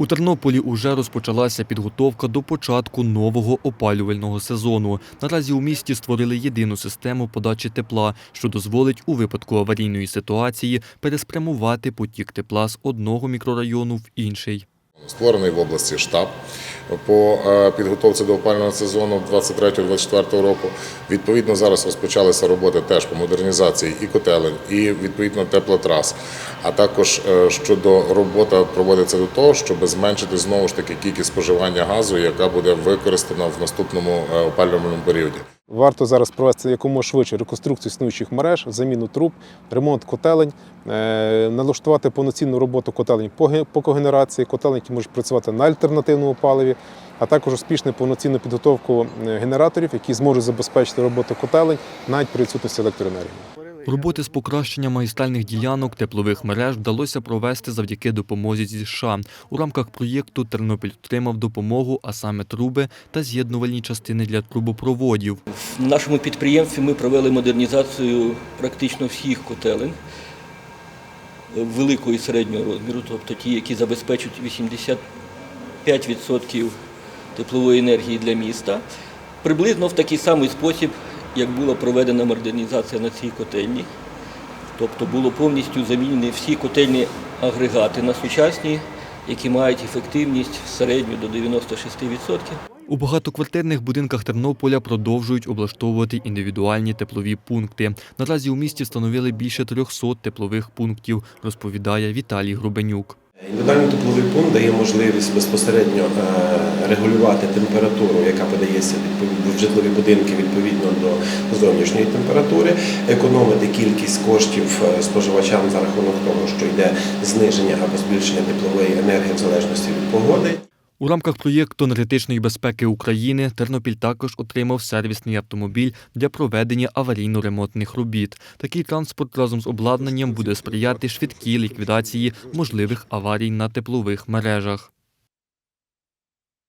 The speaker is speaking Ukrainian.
У Тернополі уже розпочалася підготовка до початку нового опалювального сезону. Наразі у місті створили єдину систему подачі тепла, що дозволить у випадку аварійної ситуації переспрямувати потік тепла з одного мікрорайону в інший. Створений в області штаб по е, підготовці до опалювального сезону 23-24 року. Відповідно, зараз розпочалися роботи теж по модернізації і котелень, і відповідно теплотрас. А також е, щодо робота проводиться до того, щоб зменшити знову ж таки кількість споживання газу, яка буде використана в наступному е, опалювальному періоді. Варто зараз провести якомога швидше реконструкцію існуючих мереж, заміну труб, ремонт котелень, е, налаштувати повноцінну роботу котелень по когенерації, котелень, які можуть працювати на альтернативному паливі, а також успішну повноцінну підготовку е, генераторів, які зможуть забезпечити роботу котелень навіть при відсутності електроенергії. Роботи з покращення магістральних ділянок теплових мереж вдалося провести завдяки допомозі зі США. У рамках проєкту Тернопіль отримав допомогу, а саме труби та з'єднувальні частини для трубопроводів. В нашому підприємстві ми провели модернізацію практично всіх котелень великого і середнього розміру, тобто ті, які забезпечують 85% теплової енергії для міста. Приблизно в такий самий спосіб, як була проведена модернізація на цій котельні. Тобто було повністю замінені всі котельні агрегати на сучасні, які мають ефективність середню до 96%. У багатоквартирних будинках Тернополя продовжують облаштовувати індивідуальні теплові пункти. Наразі у місті встановили більше 300 теплових пунктів, розповідає Віталій Грубенюк. Індивідуальний тепловий пункт дає можливість безпосередньо е, регулювати температуру, яка подається в житлові будинки відповідно до зовнішньої температури, економити кількість коштів е, споживачам за рахунок того, що йде зниження або збільшення теплової енергії в залежності від погоди. У рамках проєкту енергетичної безпеки України Тернопіль також отримав сервісний автомобіль для проведення аварійно-ремонтних робіт. Такий транспорт разом з обладнанням буде сприяти швидкій ліквідації можливих аварій на теплових мережах.